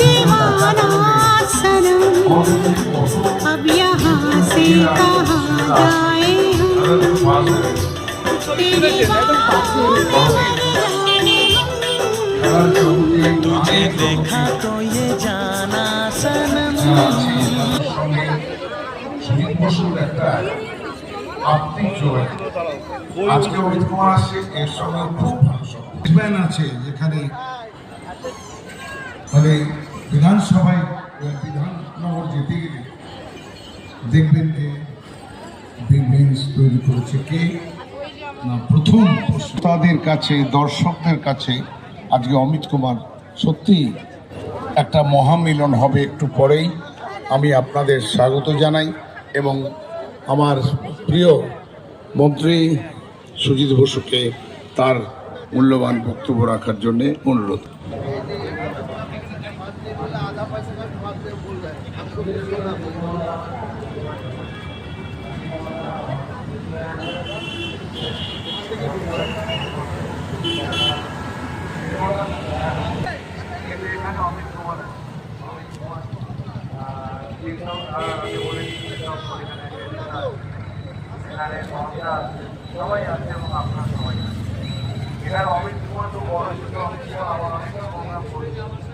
दीवाना सनम अब यहाँ से कहाँ जाए हम तेरी बाहों में मर जाए हम। तुझे देखा तो ये जाना सनम সঙ্গে সুদীপ বসুর একটা আত্মিক জোগাড় আজকে অমিত কুমার আসছে এর সঙ্গে খুব ভালো সম্পর্ক। ব্যান আছে যেখানে মানে বিধানসভায় বিধাননগর যেতে গেলে দেখবেন যে বেঞ্চ তৈরি করেছে কে? না, প্রথম তাদের কাছে, দর্শকদের কাছে আজকে অমিত কুমার সত্যি একটা মহামিলন হবে একটু পরেই। আমি আপনাদের স্বাগত জানাই এবং আমার প্রিয় মন্ত্রী সুজিত বসুকে তার মূল্যবান বক্তব্য রাখার জন্যে অনুরোধ এখানে সরকার আছে, সবাই আছে এবং আপনার সবাই আছে অমিত কুমার তো বড় ছোট অমিত আমার অনেক সংগ্রাম করেছে